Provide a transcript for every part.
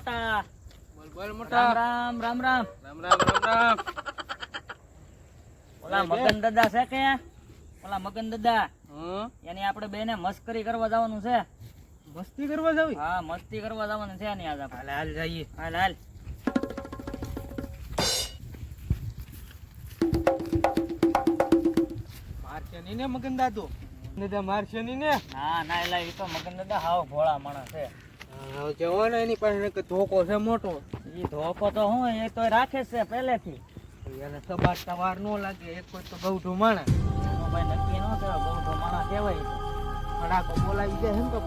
મોટા. બોલ બોલ મોટા. રામ રામ રામ રામ. રામ રામ રામ ઓલા. મગન દાદા છે કે? ઓલા મગન દાદા. હં? એની આપણે બેને મસ્કરી કરવા જવાનું છે. મસ્તી કરવા જવી? હા મસ્તી કરવા જવાનું છે ને આજ આપણે. હાલ હાલ જઈએ. હાલ હાલ. મારશે ને મગન દાદુ? દાદા મારશે ને? ના ના એલા એ તો મગન દાદા હાવ ભોળા માણસ છે. હા, ને એની પાસે ધોકો છે મોટો. એ ધોકો તો હું એ તો રાખે છે પહેલેથી. એને સબાટ સવાર નો લાગે એક કોઈ તો ગૌઠું માણે. ભાઈ નક્કી ન કહેવાય બહુ માણા કહેવાય. ફડાકો બોલાવી દે એમ તો.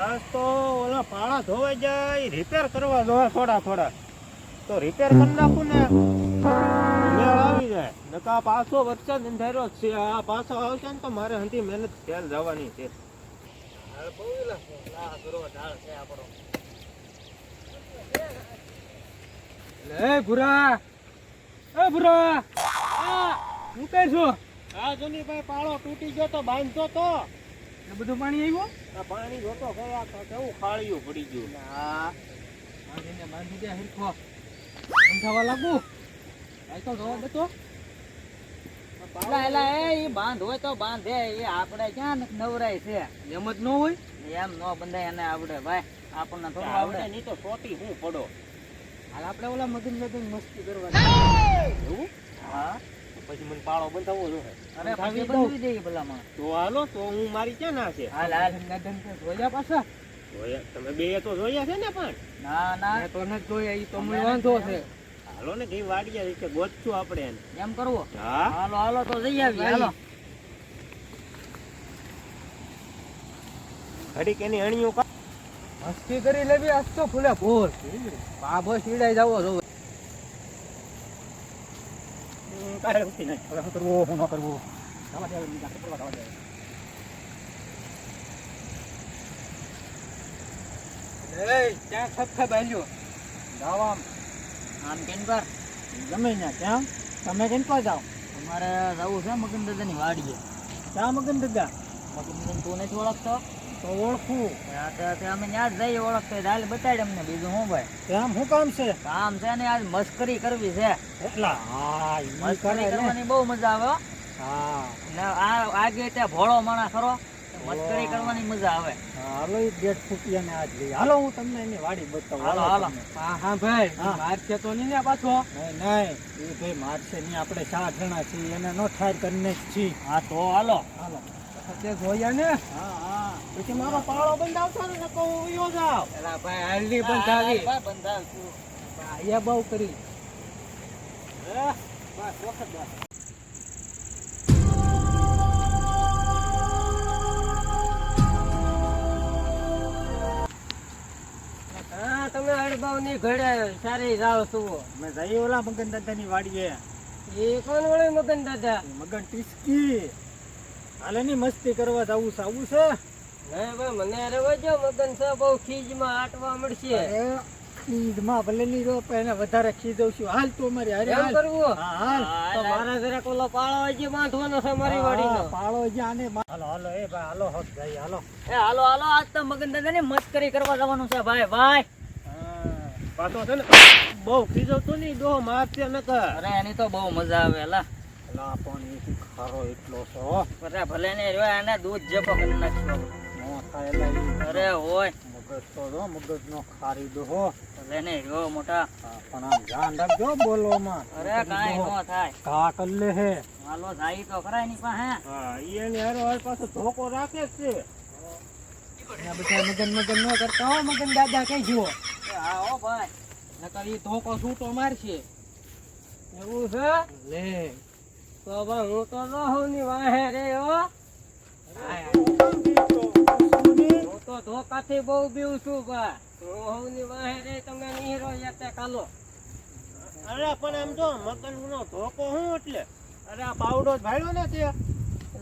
આજ તો ઓલા પાળા ધોવાઈ જાય રિપેર કરવા જોવે થોડા થોડા. તો રિપેર કરી નાખું ને. મેળ આવી જાય. નકા પાછો વરસાદ અંધારો છે. આ પાછો આવશે ને તો મારે હંધી મહેનત ફેલ જવાની છે. લા. એ ભુરા. હું છું? જોની ભાઈ પાળો તૂટી ગયો તો બાંધતો તો. ને બધું પાણી આવ્યું? આ પાણી જોતો તો કેવું ખાળિયું પડી ગયું. આ બાંધીને બાંધી દે હિરખો. સમજાવવા લાગુ? આઈ તો જવા દેતો એલા, એલા, એ બાંધ હોય તો બાંધે. એ આપણે ક્યાં નવરાય છે? એમ જ ન હોય? એમ નો બંધાય એને આવડે. ભાઈ આપણને થોડું આવડે આવડે. નહીં તો સોટી હું પડો? હાલ આપણે ઓલા મગન મગન મસ્તી કરવા એવું? હા. પછી મને પાળો જોઈએ અરે બંધાવી દઈએ તો હાલો તો હું મારી ક્યાં ના છે? હાલ હાલ જોયા પાછા. જોયા? તમે બે તો જોયા છે ને પણ? ના ના. તો નથી જોયા એ તો મને વાંધો છે. હાલો ને કઈ વાડિયા છે ગોતશું આપણે એને? એમ કરવો? હા? હાલો હાલો તો જઈ આવી હાલો. ઘડીક એની અણીઓ કા મસ્તી કરી લેવી આજ તો ફૂલે આ બસ ઈડાઈ જાવો જો. કારે ઉઠી નહીં. હવે શું કરવું શું ન કરવું? જવા દે હવે બીજા કરવા જવા દે એ ત્યાં ખપ આલ્યો જાવા આમ કેમ પર ગમે ત્યાં કેમ? તમે કેમ કહો જાઓ? અમારે જવું છે મગન દાદાની વાડીએ. ત્યાં મગન દાદા મગન દાદા તું નથી ઓળખતો? તો ઓળખું. અમે ત્યાં જ જઈએ ઓળખતો હાલ બતાડ અમને બીજું શું ભાઈ ત્યાં શું કામ છે? કામ છે ને આજ મસ્કરી કરવી છે. એટલા? હા મસ્કરી કરવાની બહુ મજા આવે હા. ને આ આગે ત્યાં ભોળો માણસ ખરો મસ્કરી કરવાની મજા આવે. હાલો એ ગેટ ફૂટી અને આજ લઈ. હાલો હું તમને એની વાડી બતાવું. હાલો, હાલો. હા હા ભાઈ મારશે તો નહીં ને પાછો. નહીં નહીં. એ ભાઈ મારશે નહીં. આપણે ચાર જણા છીએ એને નો ઠાર કરીને છીએ. હા તો હાલો. હાલો. તે જોયા ને? હા હા. પછી મારો પાળો બંધાવશો ને નકો હું યો જાવ એલા ભાઈ હાલની બંધાવી. બંધાવશું. અહીંયા બહુ કરી. હે? બસ વખત બસ હા ની ઘડે સારી જાવ છો મેં જઈ ઓલા મગન દાદાની વાડીએ. એ કોણ વળે મગન દાદા મગન ટીસકી. હાલે ની મસ્તી કરવા જવું આવું છે? હે ભાઈ મને રવજો મગન છે બહુ ખીજમાં આટવા મળશે. અરે, ખીજમાં ભલે ની રો પણ વધારે ખીજવું છું હાલ તો મારી હારે હાલ. કરવું? હા હાલ. તો મારા જરાક ઓલો પાળો બાંધવાનો છે મારી વાડી પાળો ને હાલો હાલો એ ભાઈ હાલો હક ભાઈ હાલો. એ હાલો હાલો આજ તો મગન દાદાની મસ્કરી કરવા જવાનું છે ભાઈ ભાઈ. પાછો છે ને બહુ ખીજવતો નહીં ડો મારશે નકર. અરે એની તો બહુ મજા આવે લા. લા પણ એ ખારો એટલો છો અરે ભલે ને રહ્યો એને દૂધ જે કરી નાખ્યો નો થાય અરે હોય. મગજ તો જો મગજ નો ખારી દો ભલે ને રહ્યો મોટા. પણ આમ ધ્યાન રાખજો બોલવામાં અરે કાઈ નો થાય. કા કર લે હે. હાલો જાય તો ખરા એની પાસે. હા એની હારો હાર પાછો ધોકો રાખે છે. બધા મગન મગન ન કરતા હો મગન દાદા કઈ જુઓ. હા હો ભાઈ. નકર ઈ ધોકો છૂટો મારશે. એવું છે? લે. તો ભાઈ હું તો રહું ની વાહે રે ઓ હું તો ધોકાથી બહુ બીવ છું બા. હું હોઉં ની વાહે રે તમે નીરો યાતે કાલો. અરે પણ એમ જો મગન નો ધોકો હું એટલે? અરે આ બાવડો જ ભાડ્યો ને તે.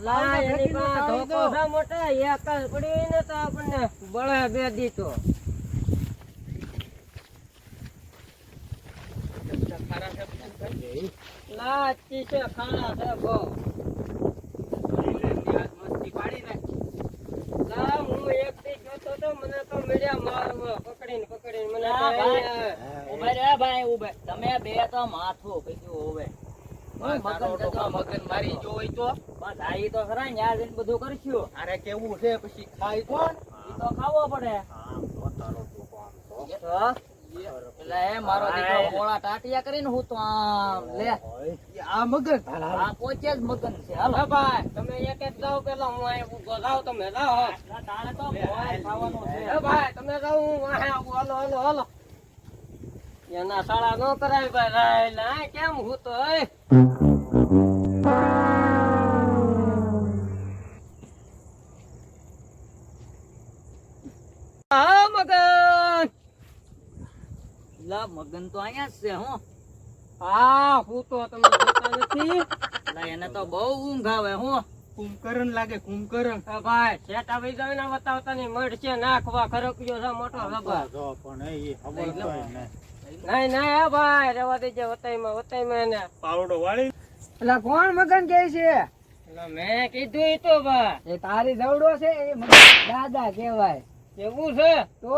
લા એની બા ધોકો સા મોટા એક જ પડી ને તો આપણને બળે બે દીતો લા ચી છે ખાણા છે બહુ લા હું એક થી જોતો તો મને મને તો મળ્યા મારમાં પકડીને પકડીને મને તો ના, ભાઈ. અહીંયા- ઉભે રે ભાઈ ઉભે. તમે બે તો માથું કીધું હવે હું મગન મારી જોઈ તો. બસ આ તો ખરા ને જઈને બધું કરશું. અરે કેવું છે પછી ખાય કોણ તો ખાવો પડે. તો, એટલે મારો દીકરો ગોળા ટાટિયા કરીને હું તો આમ લે. આ મગન. આ પોચે જ મગન છે. હાલો. ભાઈ. તમે એક જાઓ પેલા હું જાઉં તમે જાઓ. તો ભોય છે. ભાઈ તમે જાઓ હું વાહે આવું હાલો હાલો હાલો. એના શાળા નો કરાય ભાઈ. કેમ હું તો લા મગન તો અહીંયા જ છે હું. હા હું તો તમને જોતા નથી. લા એને તો બહુ ઊંઘ આવે હું. કુંભકરણ લાગે કુંભકરણ. હા ભાઈ. શેઠ આવી જાવ ને બતાવતા ની મળશે નાખવા ખરક્યો છે મોટો રબર જો પણ એ ખબર તો ને. નહીં નહીં હા ભાઈ. રેવા દેજે વતાઈમાં વતાઈમાં એને. પાવડો વાળી. એટલે કોણ મગન કે છે? મેં કીધું ઈ તો ભાઈ. એ તારી દવડો છે એ મગન દાદા કહેવાય. કેવું છે? તો?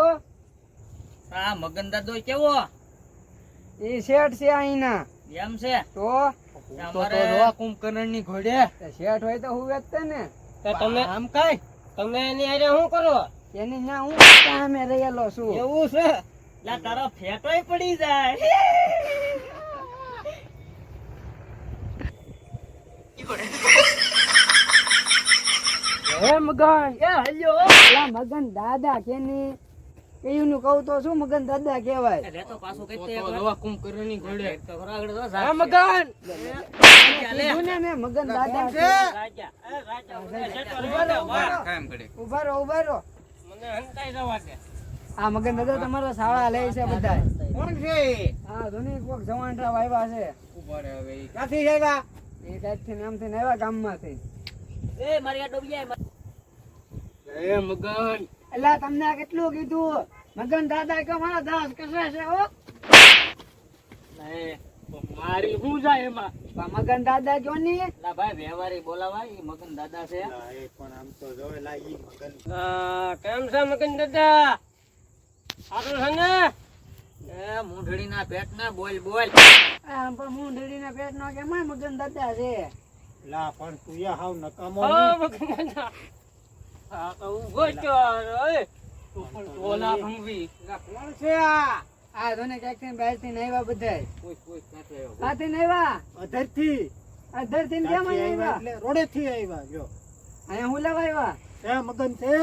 આ મગન દાદો કેવો? એ શેઠ છે અહીંના. એમ છે? તો? અમારે કુંભકર્ણની ઘોડે. શેઠ હોય તો હું વેચતે ને. તો તમે આમ કઈ? તમે એની હારે શું કરો? એની ના હું સામે રહેલો છું. એવું છે? લા તારો ફેટોય પડી જાય. હે મગન એ હલ્યો. મગન દાદા કેની કયું નું કહું તો શું મગન દાદા કહેવાય? રે તો પાછું કઈ તે કુંભકરણની ઘોડે. તો આગળ તો હે મગન! મગન દાદા છે. રાજા. એ રાજા ઊભા રહો, ઊભા રહો. કામ કરે. ઊભા રહો ઊભા રહો. મને હંતાઈ જવા દે. આ મગન દાદા તમારા શાળા લે છે બધા કોણ છે? હા ધોની કોક જવાનરાવ વાયવા છે. ઊભા રહે હવે ક્યાંથી આવ્યા? એ ટાઈપથી નામથી આવ્યા ગામમાંથી. એ મારી આ ડોબિયા એ મગન! એટલે તમને કેટલું કીધું? મગન દાદા કે મારા દાસ કસે છે હો? મારી શું જાય એમાં? મગન દાદા કયો ની? લા ભાઈ વ્યવહારી બોલાવા એ મગન દાદા છે. પણ આમ તો જો લાગી મગન. કેમ છે મગન દાદા? છે ને એ મૂંઢડીના પેટને બોલ બોલ. આમ પણ પેટ નો કે મગન દાદા છે. લા પણ તું હાવ નકામો મગન દાદા. હા તો ઊભો જ છો, ઓય. તું પણ ટોલા ભંગવી. કોણ છે આ આ ધોને ક્યાંક બહારથી આવ્યા બધાય કોઈ કોઈ સાથે આવ્યો. કાથી ને આવ્યા અધરથી અધરથી કેમ આવ્યા એટલે રોડે થી આવ્યા જો અહીંયા હું લેવા આવ્યા એ મગન છે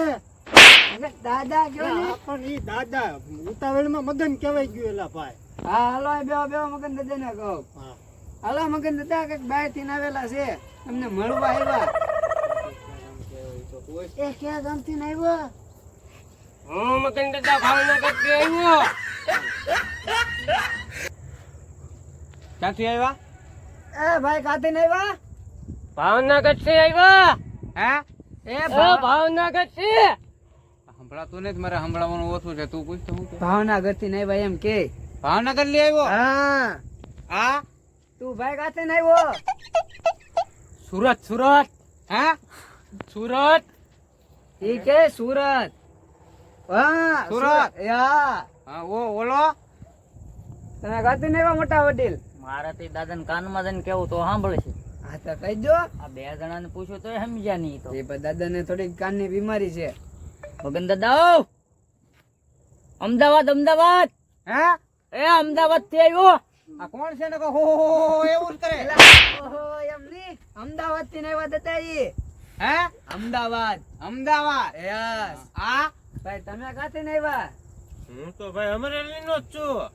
દાદા કયો ને પણ ઈ દાદા ઉતાવળમાં મગન કહેવાય ગયું એલા ભાઈ હા હાલો બે બેહો મગન દાદા ને કહો હાલો મગન દાદા કંઈક બહારથી આવેલા છે તમને મળવા આવ્યા એ ક્યાં ગામથી આવ્યો હું મગન દાદા ભાવનગરથી આવ્યો. ક્યાંથી આવ્યા? એ ભાઈ કાથી ને આવ્યા ભાવનગરથી આવ્યા. હે? એ એ ભાવ- ભાવનગરથી સંભળાતું નથી મારે સંભળાવવાનું ઓછું છે. તું પૂછ તો હું ભાવનગરથી ને આવ્યા એમ કે. ભાવનગર લઈ આવ્યો? હા. આ તું ભાઈ કાથી ને આવ્યો સુરત સુરત. હે? સુરત. ઈ કે સુરત. હા સુરત. યા. હા ઓ ઓલો? તને કાથી ને મોટા વડીલ. મારાથી દાદા કાનમાં જઈને કેવું તો સાંભળે છે. હા તો કહી દો. આ બે જણાને પૂછ્યું તો સમજ્યા નહીં તો. એ દાદા ને થોડીક કાનની બીમારી છે. મગન દાદા ઓ! અમદાવાદ અમદાવાદ. હે? એ અમદાવાદથી આવ્યો. આ કોણ છે ને કો હો હો એવું કરે. ઓહો એમ ની અમદાવાદથી નહીં વાત ઈ. હે? અમદાવાદ. અમદાવાદ. યસ આ ભાઈ તમે કાથી નહીં આવ્યા? હું તો ભાઈ અમરેલી નો જ છું.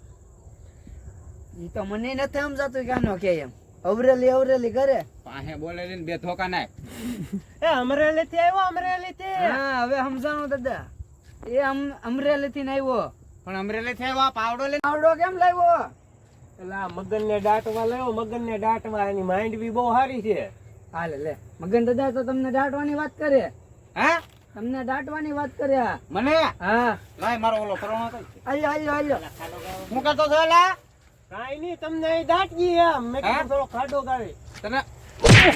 ઈ તો મને નથી સમજાતું કાનો કે એમ. અવરેલી અવરેલી કરે પાસે બોલે ને બે ધોકા નાખ. એ અમરેલી થી આવ્યો અમરેલી થી હા હવે સમજાણો દાદા. એ અમ- અમરેલી થી ને આવ્યો. પણ અમરેલી થી આવ્યો પાવડો લઈને? આવડો કેમ લાવ્યો? પેલા મગન ને દાટવા લાવ્યો મગન ને દાટવા એની માઇન્ડ બી બહુ સારી છે. હાલે લે. મગન દાદા તો તમને દાટવાની વાત કરે. હે? તમને દાટવાની વાત કરે. મને? હા. લાય મારો ઓલો પરોણો કઈ આલ્યો આલ્યો આલ્યો. હું કહેતો છો લા. કાઈ નહીં તમને અહીં દાટજી એમ. મેં કીધું થોડો ખાડો ગાવે તને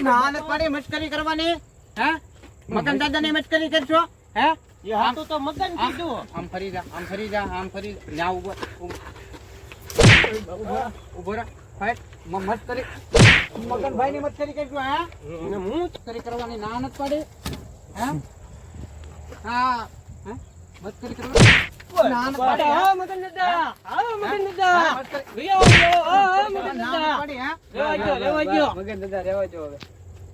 નાને પાડી મશ્કરી કરવાની? હે? મગન દાદા ની મશ્કરી કરશો? હે? એ હાટું તો મગન કીધું. આમ ફરી જા આમ ફરી જા આમ ફરી જા. ઊભો ઊભો ઊભો રે. ફાઈટ મત કરી મગનભાઈ ની મત કરી કરજો હા? હું? કરી કરવાની ના નથી પાડી. હા? હા મત કરી કરવાની ના નથી પાડી હા? હા? મગન દાદા હા મગન દાદા હા, મત કરી- વિયો વિયો હા મગન દાદા પાડી, હા? રેવા દ્યો, મગન દાદા રેવા જો હવે.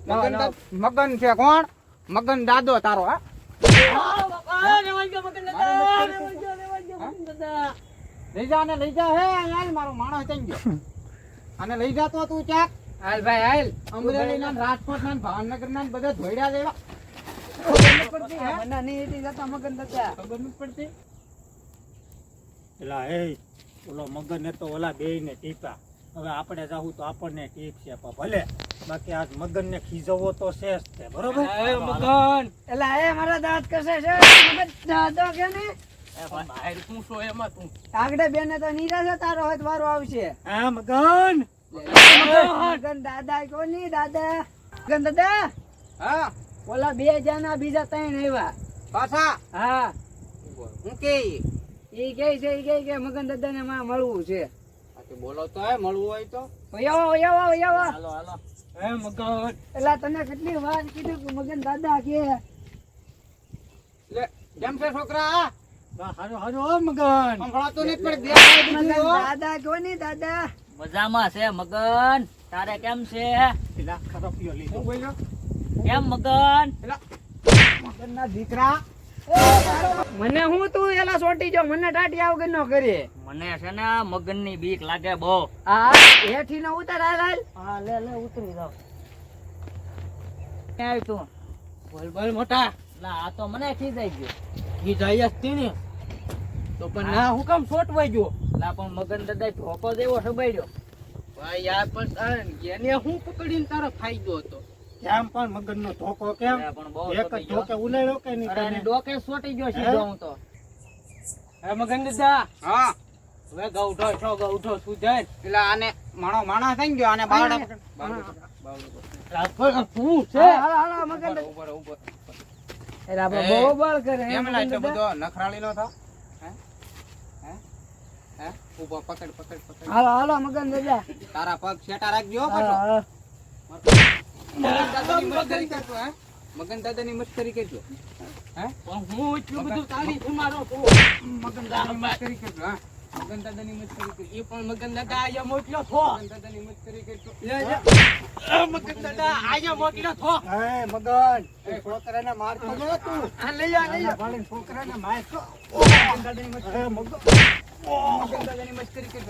મગન મગન છે કોણ? મગન દાદો તારો હા? હા રેવા દ્યો મગન દાદા રેવા દ્યો, મગન દાદા લઈ જા ને લઈ જા હે મારો માણસ થઈ ગયો. અને લઈ જતો તું ચાક હાલ ભાઈ હાલ. અમરેલી ના રાજકોટ ના ભાવનગર ના બધા ધોઈડા લેવા મને નહીં એટી જતા મગન દાદા ખબર નથી પડતી? એલા એ ઓલો મગન ને તો ઓલા બે ને ટીપા. હવે આપણે જાવું તો આપણને ટીપ છે ભલે. બાકી આજ મગન ને ખીજવો તો છે બરોબર? એ મગન. એલા એ મારા દાંત કસે છે? કે એ ભાઈ બહાર શું છો એમાં તું? આગળ બેને તો નીરા તારો હોય વારો આવશે. હા મગન? મગન દાદા કોની દાદા? મગન દાદા? હા. ઓલા બે જણા બીજા ત્રણ આવ્યા. પાછા? હા. હું કે ઈ? કે છે ઈ કે કે મગન દાદા ને માં મળવું છે. બોલો તો હે મળવું હોય તો. યવો યવો યવો. હાલો હાલો. હે મગન? એલા તને કેટલી વાર કીધું કે મગન દાદા કે? લે કેમ છે છોકરા? મજામાં છે મગન. તારે કેમ છે? પેલા ખરપિયો લીધો. હું બોલ્યો? કેમ મગન? મગનના દીકરા. મને હું તું એલા સોટી જો મને ટાટિયા વગર નો કરી? મને છે ને મગનની બીક લાગે બહુ. હા હેઠી નો ઉતાર હાલ હા લે લે ઉતરી જાવ ક્યાં આવ્યું તું? બોલ બોલ મોટા. ના આ તો મને ખીજાઈ ગયો. ઈ જાય જ તેને તો પણ ના હું કામ છોટવાઈ ગયો ના પણ મગન દાદા ધોકો જેવો સબાડ્યો ભાઈ યાર પણ એને હું પકડીને તારો ફાયદો હતો. કેમ પણ મગન નો ધોકો કેમ એક જ ધોકે ઉલાડ્યો કે નહીં અરે ડોકે સોટી ગયો સીધો હું? તો. હે મગન દાદા? હા. હવે ગૌઠો છો ગૌઠો શું એટલે આને માણો માણસ થઈ ગયો આને બાવડા બાવડા. બાવડા. બાવડું છે? હાલા હાલો મગન ઉપર રહો, ઊભો રહો, ઊભો રહો. એલા એ, બહુ બળ કરે હે કેમ મગન દાદા? બધો? નખરાળી નો થાવ? હે? હે? હે? ઊભો પકડ પકડ પકડ. હાલો હાલો મગન દાદા તારા પગ છેટા રાખજો પાછો. મગન મગન દાદાની મસ્કરી કરજો. હે? હું એટલું બધું તારી ઉમારો છું. મગન દાદા મસ્કરી કરજો હા? મગન દાદાની મસ્કરી એ પણ મગન આયા મોકલ્યો છો. મગન દાદાની મસ્કરી કરજો મગન દાદા આયા મોકલ્યો છો. હે મગન છોકરાને મારતો ન તું આ લઈ લઈ છોકરાને મગન.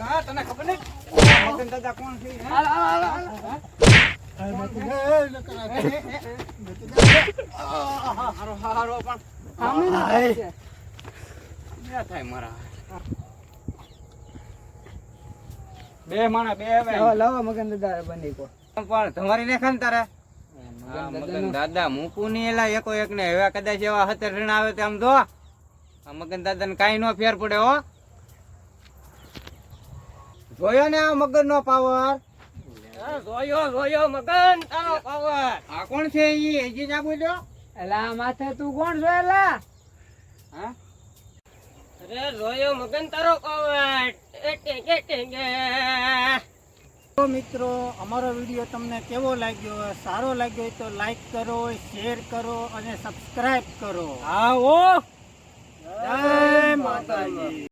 હા તને ખબર નહીં? કોણ છે? હાલો હાલો હાલો. હારો હારો પણ સામે થાય મારા? બે માણા બે હવે. લાવો લાવો મગન દાદા બની કો પણ તમારી ને ખાન તારે? મગન હા, મગન દાદા મૂકું નહીં એલા એકો એક ને હવે કદાચ એવા હતર રણ આવે તો આમ જો આ મગન દાદા ને કઈ નો ફેર પડે હો. જોયો ને આ મગન નો પાવર જોયો જોયો મગન તારો પાવર આ કોણ છે ઈ? હજી ના બોલ્યો? એલા આ માથે તું કોણ જોયેલા હા? અરે રોયો મગન તારો કોવટ. ટેકે ટેકે મિત્રો અમારો વીડિયો તમને કેવો લાગ્યો? સારો લાગ્યો તો લાઈક કરો શેર કરો અને સબસ્ક્રાઈબ કરો. આવો. જય માતાજી.